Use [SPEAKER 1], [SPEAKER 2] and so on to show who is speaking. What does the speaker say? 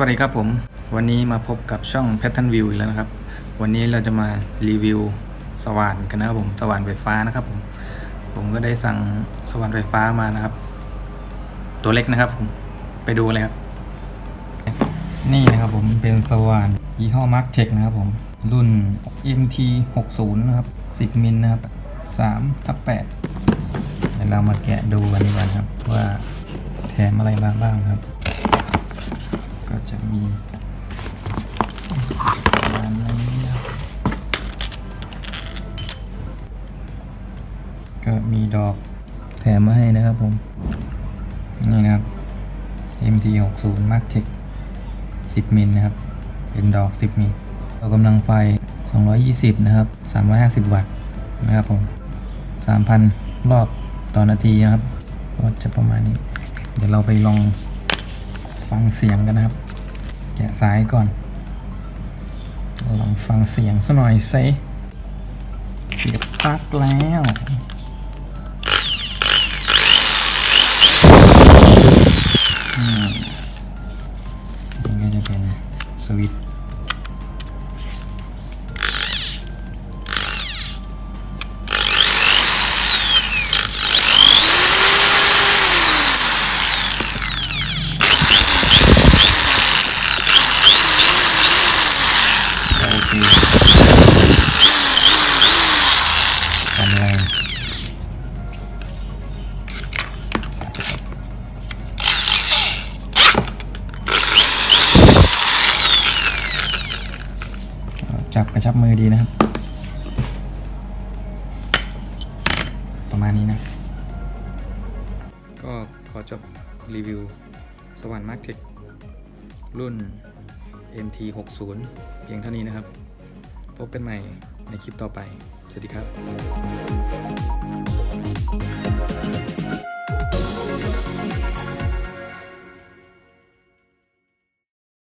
[SPEAKER 1] วัสดีครับผม วันนี้มาพบกับช่อง Pattern View อีกแล้วนะครับ วันนี้เราจะมารีวิวสว่านกันนะครับผมสว่านไฟฟ้านะครับผม ผมก็ได้สั่งสว่านไฟฟ้ามานะครับ ตัวเล็กนะครับผมไปดูเลยครับ นี่นะครับผมเป็นสว่านยี่ห้อ Mark Tech นะครับผม รุ่น MT 60นะครับ 10มิลนะครับ3ทับ8เดี๋ยวเรามาแกะดูกันดีกว่าครับว่าแถมอะไรมาบ้างครับ มีดอกแถมมาให้นะครับผม นี่นะครับ MT 60 Mark Tech 10 มิลนะครับ เป็นดอก 10 มิลตัวกำลังไฟ 220 นะครับ 350 วัตต์นะครับผม 3,000 รอบต่อนาทีนะครับ ก็จะประมาณนี้ เดี๋ยวเราไปลองฟังเสียงกันนะครับ แกะสายก่อน ลองฟังเสียงสักหน่อยเซเสียบปลั๊กแล้ว สวิต จับกระชับมือดีนะครับ ประมาณนี้นะ ก็ขอจบรีวิว สวรรค์มาร์เทครุ่น MT 60 เพียงเท่านี้นะครับ พบกันใหม่ในคลิปต่อไป สวัสดีครับ